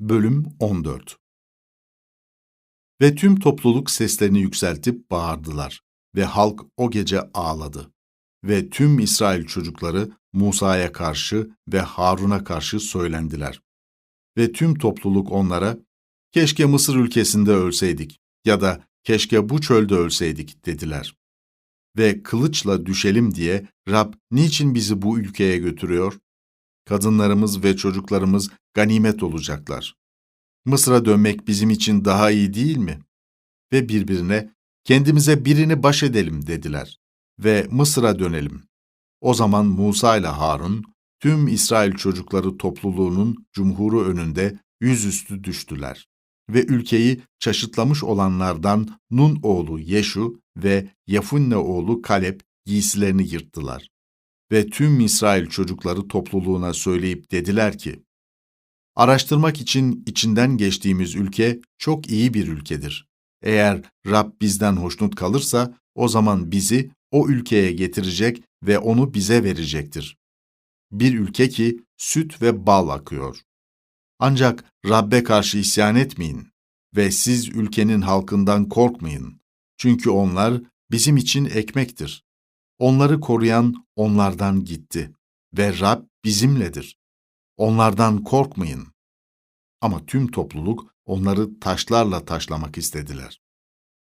Bölüm 14 Ve tüm topluluk seslerini yükseltip bağırdılar ve halk o gece ağladı. Ve tüm İsrail çocukları Musa'ya karşı ve Harun'a karşı söylendiler. Ve tüm topluluk onlara, keşke Mısır ülkesinde ölseydik ya da keşke bu çölde ölseydik dediler. Ve kılıçla düşelim diye Rab niçin bizi bu ülkeye götürüyor? Kadınlarımız ve çocuklarımız ganimet olacaklar. Mısır'a dönmek bizim için daha iyi değil mi? Ve birbirine kendimize birini baş edelim dediler ve Mısır'a dönelim. O zaman Musa ile Harun tüm İsrail çocukları topluluğunun cumhuru önünde yüzüstü düştüler ve ülkeyi çaşıtlamış olanlardan Nun oğlu Yeşu ve Yafunne oğlu Kalep giysilerini yırttılar. Ve tüm İsrail çocukları topluluğuna söyleyip dediler ki, Araştırmak için içinden geçtiğimiz ülke çok iyi bir ülkedir. Eğer Rab bizden hoşnut kalırsa o zaman bizi o ülkeye getirecek ve onu bize verecektir. Bir ülke ki süt ve bal akıyor. Ancak Rab'be karşı isyan etmeyin ve siz ülkenin halkından korkmayın. Çünkü onlar bizim için ekmektir. Onları koruyan onlardan gitti ve Rab bizimledir. Onlardan korkmayın. Ama tüm topluluk onları taşlarla taşlamak istediler.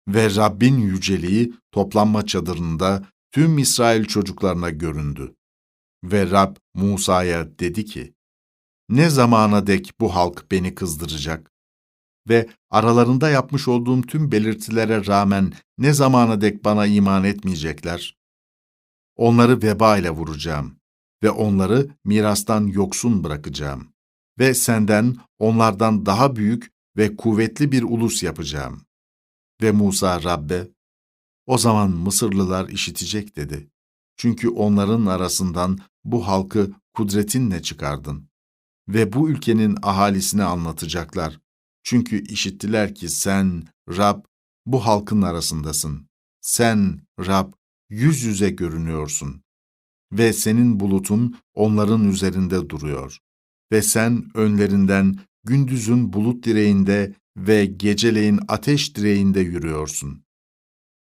Ve Rabbin yüceliği toplanma çadırında tüm İsrail çocuklarına göründü. Ve Rab Musa'ya dedi ki, Ne zamana dek bu halk beni kızdıracak? Ve aralarında yapmış olduğum tüm belirtilere rağmen ne zamana dek bana iman etmeyecekler? Onları veba ile vuracağım ve onları mirastan yoksun bırakacağım. Ve senden onlardan daha büyük ve kuvvetli bir ulus yapacağım. Ve Musa Rabbe, o zaman Mısırlılar işitecek dedi. Çünkü onların arasından bu halkı kudretinle çıkardın. Ve bu ülkenin ahalisine anlatacaklar. Çünkü işittiler ki sen, Rab, bu halkın arasındasın. Sen, Rab, yüz yüze görünüyorsun. Ve senin bulutun onların üzerinde duruyor. Ve sen önlerinden gündüzün bulut direğinde ve geceleyin ateş direğinde yürüyorsun.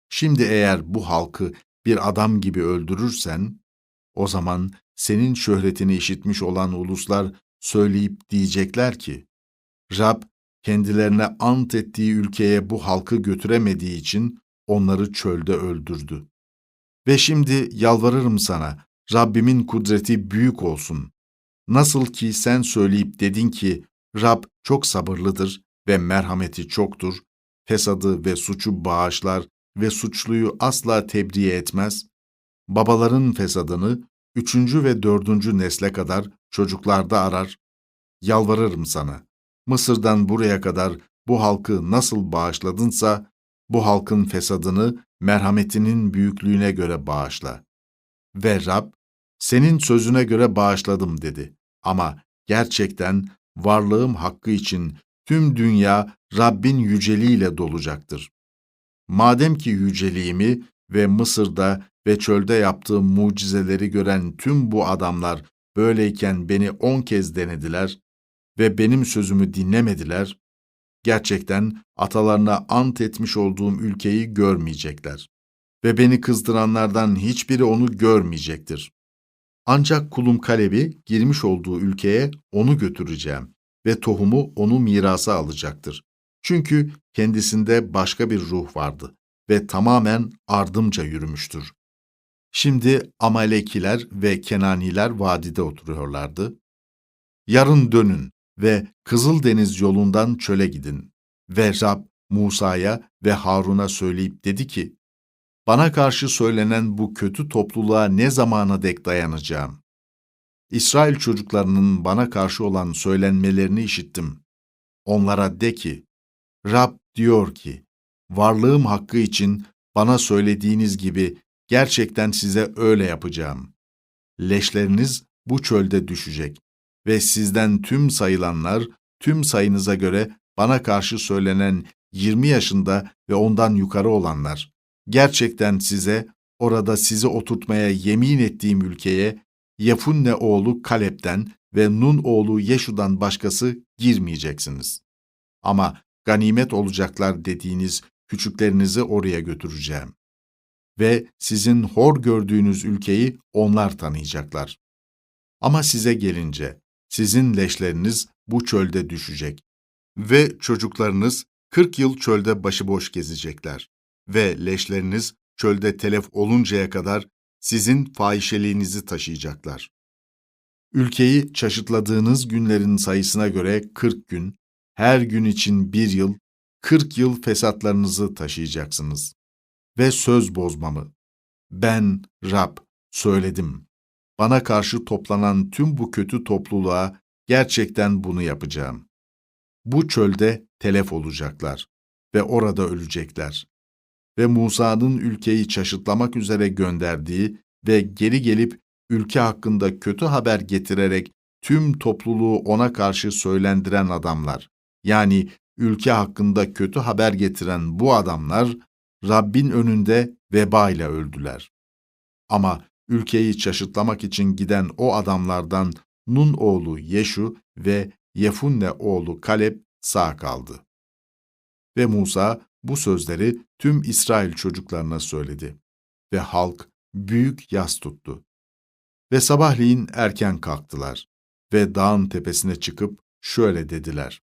Şimdi eğer bu halkı bir adam gibi öldürürsen, o zaman senin şöhretini işitmiş olan uluslar söyleyip diyecekler ki, Rab kendilerine ant ettiği ülkeye bu halkı götüremediği için onları çölde öldürdü. Ve şimdi yalvarırım sana, Rabbimin kudreti büyük olsun. Nasıl ki sen söyleyip dedin ki, Rab çok sabırlıdır ve merhameti çoktur, fesadı ve suçu bağışlar ve suçluyu asla tebriğe etmez, babaların fesadını üçüncü ve dördüncü nesle kadar çocuklarda arar. Yalvarırım sana, Mısır'dan buraya kadar bu halkı nasıl bağışladınsa, bu halkın fesadını merhametinin büyüklüğüne göre bağışla. Ve Rab, senin sözüne göre bağışladım dedi. Ama gerçekten varlığım hakkı için tüm dünya Rabbin yüceliğiyle dolacaktır. Madem ki yüceliğimi ve Mısır'da ve çölde yaptığım mucizeleri gören tüm bu adamlar böyleyken beni on kez denediler ve benim sözümü dinlemediler, gerçekten atalarına ant etmiş olduğum ülkeyi görmeyecekler. Ve beni kızdıranlardan hiçbiri onu görmeyecektir. Ancak kulum Kaleb'i girmiş olduğu ülkeye onu götüreceğim ve tohumu onu mirasa alacaktır. Çünkü kendisinde başka bir ruh vardı ve tamamen ardımca yürümüştür. Şimdi Amalekiler ve Kenaniler vadide oturuyorlardı. Yarın dönün ve Kızıldeniz yolundan çöle gidin. Ve Rab Musa'ya ve Harun'a söyleyip dedi ki, Bana karşı söylenen bu kötü topluluğa ne zamana dek dayanacağım? İsrail çocuklarının bana karşı olan söylenmelerini işittim. Onlara de ki, Rab diyor ki, varlığım hakkı için bana söylediğiniz gibi gerçekten size öyle yapacağım. Leşleriniz bu çölde düşecek ve sizden tüm sayılanlar, tüm sayınıza göre bana karşı söylenen 20 yaşında ve ondan yukarı olanlar, gerçekten size, orada sizi oturtmaya yemin ettiğim ülkeye, Yefunne oğlu Kalep'ten ve Nun oğlu Yeşu'dan başkası girmeyeceksiniz. Ama ganimet olacaklar dediğiniz küçüklerinizi oraya götüreceğim. Ve sizin hor gördüğünüz ülkeyi onlar tanıyacaklar. Ama size gelince, sizin leşleriniz bu çölde düşecek. Ve çocuklarınız 40 yıl çölde başıboş gezecekler. Ve leşleriniz çölde telef oluncaya kadar sizin fahişeliğinizi taşıyacaklar. Ülkeyi çaşıtladığınız günlerin sayısına göre 40 gün, her gün için bir yıl, 40 yıl fesatlarınızı taşıyacaksınız. Ve söz bozmamı. Ben, Rab, söyledim. Bana karşı toplanan tüm bu kötü topluluğa gerçekten bunu yapacağım. Bu çölde telef olacaklar ve orada ölecekler. Ve Musa'nın ülkeyi çaşıtlamak üzere gönderdiği ve geri gelip ülke hakkında kötü haber getirerek tüm topluluğu ona karşı söylendiren adamlar, yani ülke hakkında kötü haber getiren bu adamlar, Rabbin önünde veba ile öldüler. Ama ülkeyi çaşıtlamak için giden o adamlardan Nun oğlu Yeşu ve Yefunne oğlu Kalep sağ kaldı. Ve Musa bu sözleri tüm İsrail çocuklarına söyledi. Ve halk büyük yas tuttu. Ve sabahleyin erken kalktılar ve dağın tepesine çıkıp şöyle dediler.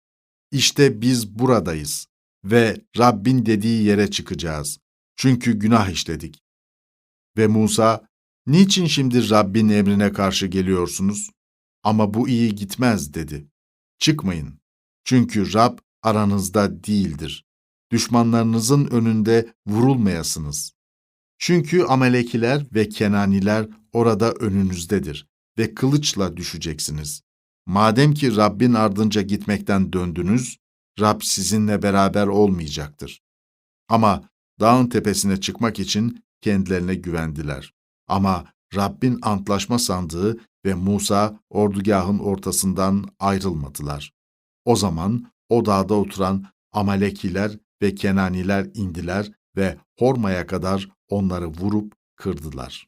İşte biz buradayız ve Rabbin dediği yere çıkacağız. Çünkü günah işledik. Ve Musa, niçin şimdi Rabbin emrine karşı geliyorsunuz? Ama bu iyi gitmez dedi. Çıkmayın. Çünkü Rab aranızda değildir. Düşmanlarınızın önünde vurulmayasınız. Çünkü Amalekiler ve Kenaniler orada önünüzdedir ve kılıçla düşeceksiniz. Madem ki Rabbin ardınca gitmekten döndünüz, Rab sizinle beraber olmayacaktır. Ama dağın tepesine çıkmak için kendilerine güvendiler. Ama Rabbin antlaşma sandığı ve Musa ordugahın ortasından ayrılmadılar. O zaman o dağda oturan Amalekiler ve Kenaniler indiler ve Horma'ya kadar onları vurup kırdılar.